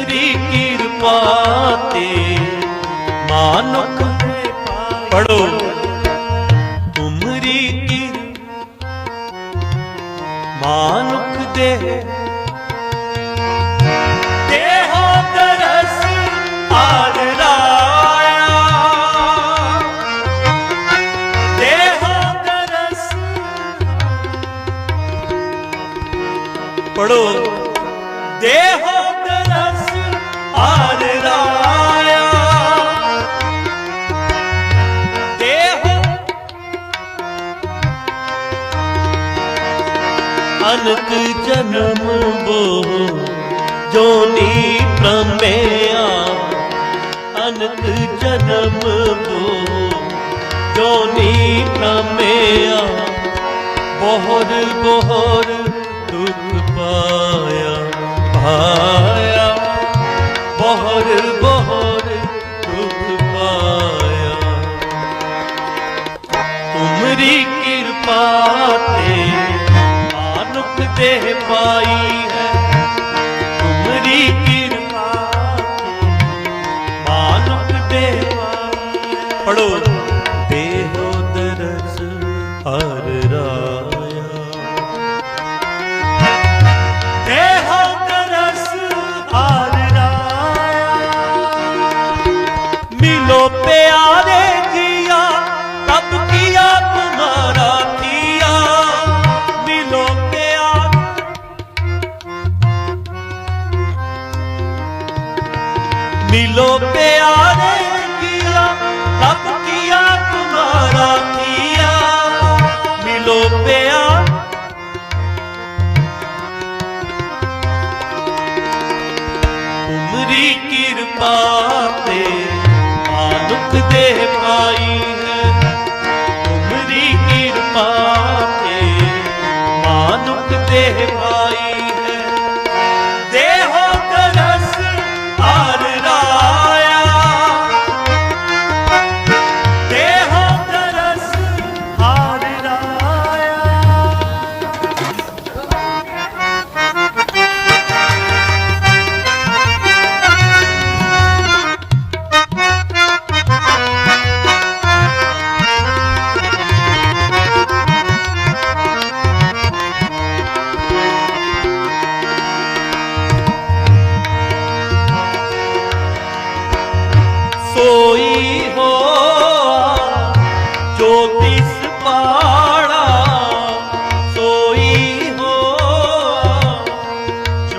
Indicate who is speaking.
Speaker 1: ਤੁਮਰੀ ਕਿਰਪਾ ਤੇ ਮਾਨੁਖ ਪੜੋ ਤੁਮਰੀ ਕਿਰਪਾ ਮਾਨੁਖ ਦੇ ਪੜੋ ਦੇਹੋ ਅਨਕ ਜਨਮ ਬੋ ਜੋਨੀ ਪ੍ਰਮਿਆ ਅਨਕ ਜਨਮ ਬੋ ਜੋਨੀ ਪ੍ਰਮਿਆ ਬੋਹਰ ਬੋਹਰ ਦੁਖ ਪਾਇਆ ਪਾਇਆ ਮਾਨੁਖ ਦੇਹ ਪਾਈ ਹੈ। ਤੁਮਰੀ ਕਿਰਪਾ ਤੇ ਮਾਨੁਖ ਪੜੋ ਦੇਹੋ ਦਰਸ ਹਰ ਰਾਇਆ। ਦੇਹੋ ਦਰਸ ਹਰ ਰਾਇਆ। ਮਿਲੋ ਪਿਆਰੇ ਜੀਆ ਤਬ ਕੀਆ ਤੁਮਾਰਾ मिलो प्यारे किया तब किया तुम्हारा किया मिलो प्यार तुमरी कृपा ते मानुक दे पाई है तुमरी कृपा ते मानुक दे হই হই